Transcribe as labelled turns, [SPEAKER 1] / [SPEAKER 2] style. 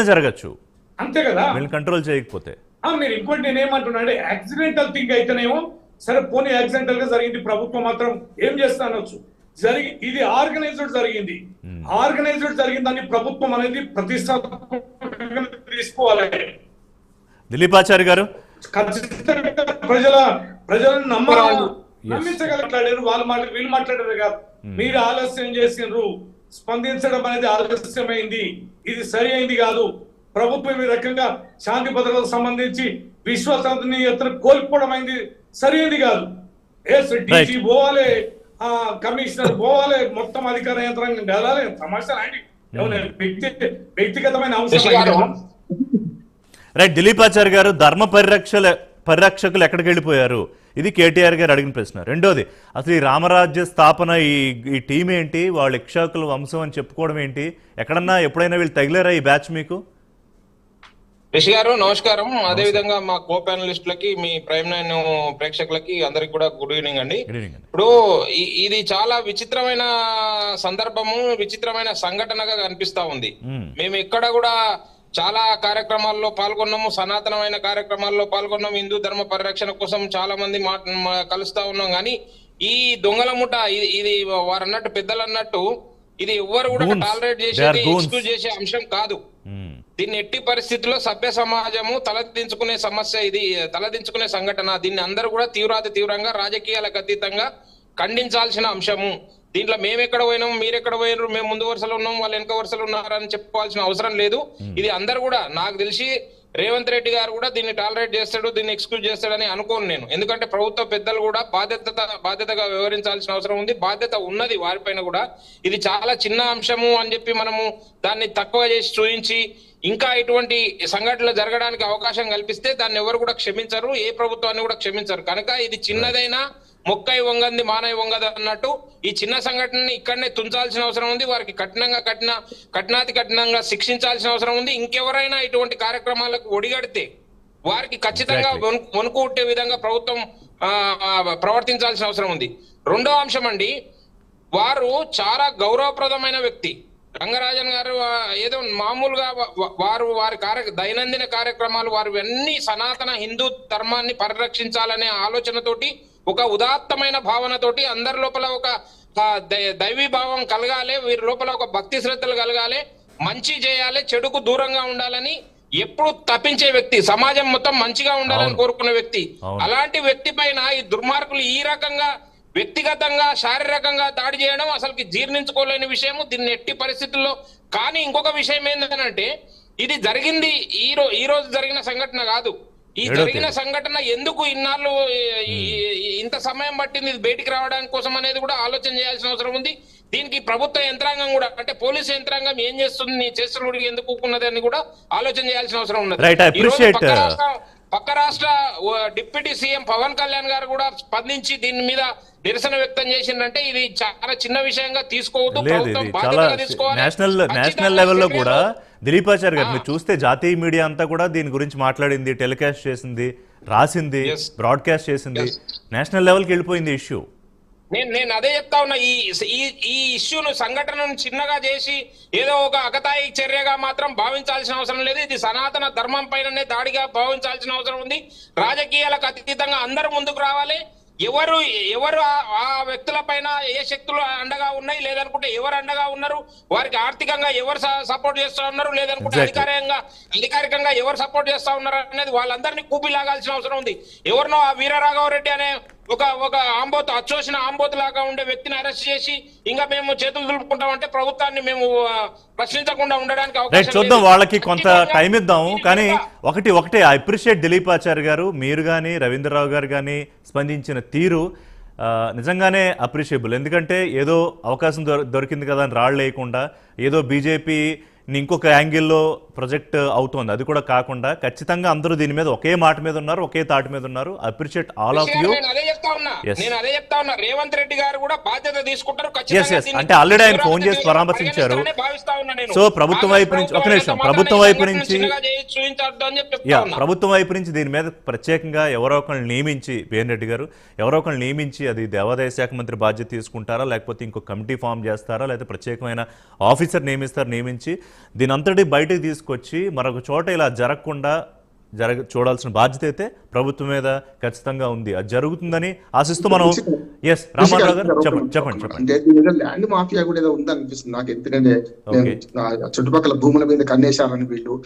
[SPEAKER 1] జరగచ్చు.
[SPEAKER 2] అంతే కదా?
[SPEAKER 1] వీళ్ళని కంట్రోల్ చేయకపోతే.
[SPEAKER 2] ఆ, మీరు ఇంకోటి నేను ఏమంటున్నా అంటే యాక్సిడెంటల్ థింగ్ అయితేనేమో సరే పోనీ యాక్సిడెంటల్గా జరిగింది ప్రభుత్వం మాత్రం ఏం చేస్తా అనొచ్చు. జరిగి ఇది ఆర్గనైజ్డ్ జరిగింది. ఆర్గనైజ్డ్ జరిగిన దాన్ని ప్రభుత్వం అనేది ప్రతిష్టాత్మకంగా తీసుకోవాలి.
[SPEAKER 1] దిలీపాచారి గారు?
[SPEAKER 2] ఖచ్చితంగా ప్రజల ప్రజలను నమ్మాలి నమ్మించగలరు వాళ్ళు మాట వీళ్ళు మాట్లాడారు కాదు. మీరు ఆలస్యం చేసిండ్రు. స్పందించడం అనేది ఆలస్యమైంది. ఇది సరి అయింది కాదు. ప్రభుత్వం ఈ రకంగా శాంతి భద్రతలకు సంబంధించి విశ్వసనీయతను కోల్పోవడం అయింది సరి అయింది కాదు. ఎస్ పోవాలి ఆ కమిషనర్ పోవాలి మొత్తం అధికార యంత్రాంగం వెళ్ళాలి సమస్య లాంటి ఏమన్నా వ్యక్తి వ్యక్తిగతమైన అంశం
[SPEAKER 3] గారు.
[SPEAKER 1] రైట్ దిలీపాచారి గారు ధర్మ పరిరక్షల పరిరక్షకులు ఎక్కడికి వెళ్ళిపోయారు? ఇది కేటీఆర్ గారు అడిగిన ప్రశ్న. రెండోది అసలు ఈ రామరాజ్య స్థాపన ఈ ఈ టీం ఏంటి? వాళ్ళ ఇక్షాకుల వంశం అని చెప్పుకోవడం ఏంటి? ఎక్కడన్నా ఎప్పుడైనా వీళ్ళు తగిలారా ఈ బ్యాచ్ మీకు?
[SPEAKER 3] రిషి గారు నమస్కారం. అదే విధంగా మా కో ప్యానలిస్టులకి మీ ప్రైమ్ నైన్ ప్రేక్షకులకి అందరికి కూడా గుడ్ ఈవినింగ్ అండి. ఇప్పుడు ఇది చాలా విచిత్రమైన సందర్భము విచిత్రమైన సంఘటనగా కనిపిస్తా ఉంది.
[SPEAKER 1] మ్మ్.
[SPEAKER 3] మేము ఎక్కడ కూడా చాలా కార్యక్రమాల్లో పాల్గొన్నాము సనాతనమైన కార్యక్రమాల్లో పాల్గొన్నాము హిందూ ధర్మ పరిరక్షణ కోసం చాలా మంది మా కలుస్తా ఉన్నాం కానీ ఈ దొంగల ముఠ ఇది వారు అన్నట్టు పెద్దలు అన్నట్టు ఇది ఎవ్వరు కూడా. టాలరేట్ చేసేది. ఎక్స్క్యూజ్ చేసే అంశం కాదు
[SPEAKER 1] మ్మ్.
[SPEAKER 3] దీన్ని ఎట్టి పరిస్థితుల్లో సభ్య సమాజము తలదించుకునే సమస్య ఇది తలదించుకునే సంఘటన దీన్ని అందరూ కూడా తీవ్రాతి తీవ్రంగా రాజకీయాలకు అతీతంగా ఖండించాల్సిన అంశము దీంట్లో మేము ఎక్కడ పోయినాం మీరు ఎక్కడ పోయినారు మేము ముందు వరుసలో ఉన్నాం వాళ్ళు వెనక వరుసలో ఉన్నారని చెప్పుకోవాల్సిన అవసరం లేదు. ఇది అందరు కూడా నాకు తెలిసి రేవంత్ రెడ్డి గారు కూడా దీన్ని టాలరేట్ చేస్తాడు దీన్ని ఎక్స్క్యూజ్ చేస్తాడని అనుకోను నేను. ఎందుకంటే ప్రభుత్వ పెద్దలు కూడా బాధ్యత బాధ్యతగా వ్యవహరించాల్సిన అవసరం ఉంది. బాధ్యత ఉన్నది వారిపైన కూడా. ఇది చాలా చిన్న అంశము అని చెప్పి మనము దాన్ని తక్కువ చేసి చూపించి ఇంకా ఇటువంటి సంఘటనలు జరగడానికి అవకాశం కల్పిస్తే దాన్ని ఎవరు కూడా క్షమించరు ఏ ప్రభుత్వాన్ని కూడా క్షమించరు. కనుక ఇది చిన్నదైనా మొక్కై వంగంది మానై వంగదు అన్నట్టు ఈ చిన్న సంఘటనని ఇక్కడనే తుంచాల్సిన అవసరం ఉంది. వారికి కఠినంగా కఠిన కఠినాతి కఠినంగా శిక్షించాల్సిన అవసరం ఉంది. ఇంకెవరైనా ఇటువంటి కార్యక్రమాలకు ఒడిగడితే వారికి ఖచ్చితంగా. వణుకు పుట్టే విధంగా ప్రభుత్వం ప్రవర్తించాల్సిన అవసరం ఉంది. రెండో అంశం అండి వారు చాలా గౌరవప్రదమైన వ్యక్తి. రంగరాజన్ గారు ఏదో మామూలుగా వారు వారి కార్య దైనందిన కార్యక్రమాలు వారు అన్ని సనాతన హిందూ ధర్మాన్ని పరిరక్షించాలనే ఆలోచనతోటి ఒక ఉదాత్తమైన భావనతోటి అందరి లోపల ఒక దైవీ భావం కలగాలి వీరి లోపల ఒక భక్తి శ్రద్ధలు కలగాలి మంచి చేయాలి చెడుకు దూరంగా ఉండాలని ఎప్పుడు తప్పించే వ్యక్తి సమాజం మొత్తం మంచిగా ఉండాలని
[SPEAKER 1] అవును.
[SPEAKER 3] కోరుకునే వ్యక్తి. అలాంటి వ్యక్తి పైన ఈ దుర్మార్గులు ఈ రకంగా వ్యక్తిగతంగా శారీరకంగా దాడి చేయడం అసలుకి జీర్ణించుకోలేని విషయము దీన్ని ఎట్టి పరిస్థితుల్లో కానీ ఇంకొక విషయం ఏంటంటే ఇది జరిగింది ఈ రోజు జరిగిన సంఘటన కాదు ఈ జరిగిన. సంఘటన ఎందుకు ఇన్నాళ్ళు ఇంత సమయం పట్టింది ఇది బయటికి రావడానికి కోసం అనేది కూడా ఆలోచన చేయాల్సిన అవసరం ఉంది దీనికి ప్రభుత్వ యంత్రాంగం కూడా అంటే పోలీసు యంత్రాంగం ఏం చేస్తుంది నీ చేస్తున్న ఎందుకు ఊరుకున్నది అని కూడా ఆలోచన చేయాల్సిన అవసరం ఉన్నది పక్క రాష్ట్ర- డిప్యూటీ సీఎం పవన్ కళ్యాణ్ గారు కూడా స్పందించి దీని మీద నిరసన వ్యక్తం చేసిందంటే ఇది చాలా చిన్న విషయంగా తీసుకోవద్దు.
[SPEAKER 1] నేషనల్ లెవెల్లో కూడా దిలీపాచారి గారు. మీరు చూస్తే జాతీయ మీడియా అంతా కూడా దీని గురించి మాట్లాడింది టెలికాస్ట్ చేసింది రాసింది. బ్రాడ్కాస్ట్ చేసింది. నేషనల్ లెవెల్కి వెళ్ళిపోయింది ఇష్యూ
[SPEAKER 3] నేను నేను అదే చెప్తా ఉన్నా ఈ ఈ ఈ ఇష్యూను సంఘటనను చిన్నగా చేసి ఏదో ఒక అగతాయి చర్యగా మాత్రం భావించాల్సిన అవసరం లేదు. ఇది సనాతన ధర్మం పైననే దాడిగా భావించాల్సిన అవసరం ఉంది. రాజకీయాలకు అతీతంగా అందరూ ముందుకు రావాలి. ఎవరు ఎవరు ఆ- వ్యక్తుల పైన ఏ శక్తులు అండగా ఉన్నాయి లేదనుకుంటే ఎవరు అండగా ఉన్నారు? వారికి ఆర్థికంగా ఎవరు సపోర్ట్ చేస్తా ఉన్నారు? లేదనుకుంటే. అధికారికంగా అధికారికంగా ఎవరు సపోర్ట్ చేస్తా ఉన్నారు అనేది వాళ్ళందరినీ కూపి లాగాల్సిన అవసరం ఉంది. ఎవరినో ఆ వీరరాఘవరెడ్డి అనే ఒక ఒక ఆంబోత్ అచ్చోసిన ఆంబోత్ లాగా ఉండే వ్యక్తిని అరెస్ట్ చేసి ఇంకా మేము చేతులు దులుపుకుంటామంటే ప్రభుత్వాన్ని మేము ప్రశ్నించకుండా ఉండడానికి అవకాశం
[SPEAKER 1] చూద్దాం. వాళ్ళకి కొంత టైం ఇద్దాం కానీ ఒకటి ఒకటే ఐ అప్రిషియేట్ దిలీప్ ఆచార్య గారు మీరు కానీ రవీంద్రరావు గారు కానీ స్పందించిన తీరు నిజంగానే అప్రిషియబుల్ ఎందుకంటే ఏదో అవకాశం దొర దొరికింది కదా అని రాళ్ళు వేయకుండా ఏదో బీజేపీ ఇంకొక యాంగిల్లో ప్రొజెక్ట్ అవుతోంది. అది కూడా కాకుండా ఖచ్చితంగా అందరూ దీని మీద ఒకే మాట మీద ఉన్నారు ఒకే తాటి మీద ఉన్నారు. Appreciate all of you.
[SPEAKER 3] నేను అదే చెప్తా ఉన్నా.
[SPEAKER 1] Yes.
[SPEAKER 3] నేను అదే చెప్తా ఉన్నా. రేవంత్ రెడ్డి గారు కూడా బాధ్యత తీసుకుంటారు.
[SPEAKER 1] అంటే already ఆయన phone చేసి పరామర్శించారు. సో ప్రభుత్వం వైపు నుంచి- ఒక నిమిషం, ప్రభుత్వం వైపు నుంచి- ప్రభుత్వం వైపు నుంచి దీని మీద ప్రత్యేకంగా ఎవరో ఒకరిని నియమించి బిఎన్ రెడ్డి గారు ఎవరో ఒకరిని నియమించి అది దేవాదాయ శాఖ మంత్రి బాధ్యత తీసుకుంటారా? లేకపోతే ఇంకో కమిటీ ఫామ్ చేస్తారా? లేకపోతే ప్రత్యేకమైన ఆఫీసర్ నియమిస్తారు? నియమించి దీని అంతటి బయటకు తీసుకు తీసుకొచ్చి మరొక చోట ఇలా జరగకుండా జరగ చూడాల్సిన బాధ్యత అయితే ప్రభుత్వం మీద ఖచ్చితంగా ఉంది. అది జరుగుతుందని ఆశిస్తూ మనం ఎస్ రామారావు గారు చెప్పండి చెప్పండి చెప్పండి.
[SPEAKER 4] ల్యాండ్ మాఫియా కూడా ఏదో ఉందనిపిస్తుంది. నాకు ఎందుకంటే చుట్టుపక్కల భూముల మీద కన్నేశారని వీళ్ళు.